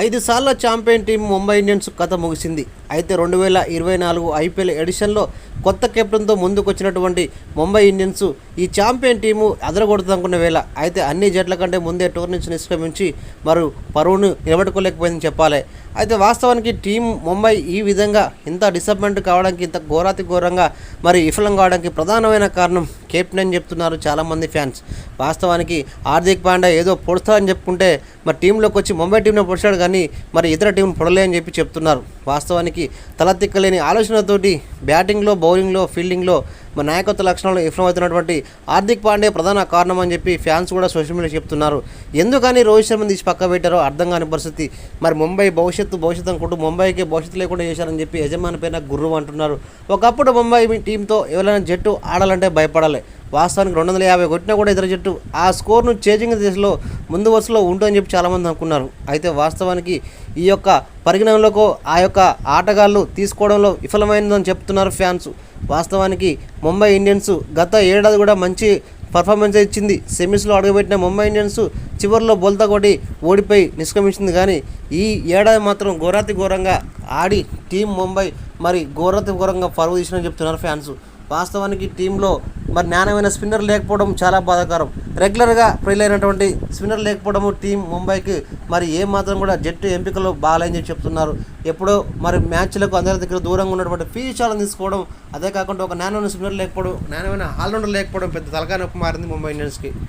ఐదు సార్ల champion team Mumbai Indians కథ ముగిసింది. అయితే రెండు వేల ఇరవై నాలుగు ఐపీఎల్ ఎడిషన్లో కొత్త కెప్టెన్తో ముందుకొచ్చినటువంటి ముంబై ఇండియన్స్ ఈ ఛాంపియన్ టీము ఎదరగొడుతుందనుకున్న వేళ. అయితే అన్ని జట్ల కంటే ముందే టోర్ నుంచి నిష్క్రమించి మరి పరువును నిలబెట్టుకోలేకపోయిందని చెప్పాలి. అయితే వాస్తవానికి టీం ముంబై ఈ విధంగా ఇంత డిసప్పాయింట్ కావడానికి ఇంత ఘోరాతి ఘోరంగా మరి విఫలం కావడానికి ప్రధానమైన కారణం కెప్టెన్ అని చెప్తున్నారు చాలామంది ఫ్యాన్స్. వాస్తవానికి హార్దిక్ పాండ్యా ఏదో పొడుస్తారని చెప్పుకుంటే మరి టీంలోకి వచ్చి ముంబై టీంలో పొడిచాడు కానీ మరి ఇతర టీంను పొడలే అని చెప్పి చెప్తున్నారు. వాస్తవానికి తలతిక్కలేని ఆలోచనతోటి బ్యాటింగ్లో బౌలింగ్లో ఫీల్డింగ్లో మన నాయకత్వ లక్షణాలు విఫలమవుతున్నటువంటి హార్దిక్ పాండే ప్రధాన కారణం అని చెప్పి ఫ్యాన్స్ కూడా సోషల్ మీడియా చెప్తున్నారు. ఎందుకని రోహిత్ శర్మని తీసి పక్క పెట్టారో అర్థం కాని పరిస్థితి. మరి ముంబై భవిష్యత్తు భవిష్యత్తు అనుకుంటూ ముంబైకి భవిష్యత్తు లేకుండా చేశారని చెప్పి యజమాని పైన గుర్రు అంటున్నారు. ఒకప్పుడు ముంబై టీంతో ఎవరైనా జట్టు ఆడాలంటే భయపడాలి. వాస్తవానికి రెండు వందల యాభై కొట్టినా కూడా ఇతర జట్టు ఆ స్కోర్ను చేజింగ్ దిశలో ముందు వరుసలో ఉంటుందని చెప్పి చాలామంది అనుకున్నారు. అయితే వాస్తవానికి ఈ యొక్క పరిగణనలోకి ఆ యొక్క ఆటగాళ్ళు తీసుకోవడంలో విఫలమైందని చెప్తున్నారు ఫ్యాన్స్. వాస్తవానికి ముంబై ఇండియన్స్ గత ఏడాది కూడా మంచి పర్ఫార్మెన్స్ ఇచ్చింది. సెమీస్లో అడుగుపెట్టిన ముంబై ఇండియన్స్ చివరిలో బోల్తా కొట్టి ఓడిపోయి నిష్క్రమించింది. కానీ ఈ ఏడాది మాత్రం ఘోరాతి ఘోరంగా ఆడి టీం ముంబై మరి ఘోరాతి ఘోరంగా పరువు తీసినని చెప్తున్నారు ఫ్యాన్స్. వాస్తవానికి టీంలో మరి నాణ్యమైన స్పిన్నర్ లేకపోవడం చాలా బాధాకరం. రెగ్యులర్గా ప్రిల్ అయినటువంటి స్పిన్నర్ లేకపోవడము టీం ముంబైకి మరి ఏ మాత్రం కూడా జట్టు ఎంపికలు బాగాలేని చెప్పి చెప్తున్నారు. ఎప్పుడో మరి మ్యాచ్లకు అందరి దగ్గర దూరంగా ఉన్నటువంటి ఫీచాలను తీసుకోవడం అదే కాకుండా ఒక నాణ్యమైన స్పిన్నర్ లేకపోవడం నాణ్యమైన ఆల్రౌండర్ లేకపోవడం పెద్ద తలకాయ నొప్పి మారింది ముంబై ఇండియన్స్కి.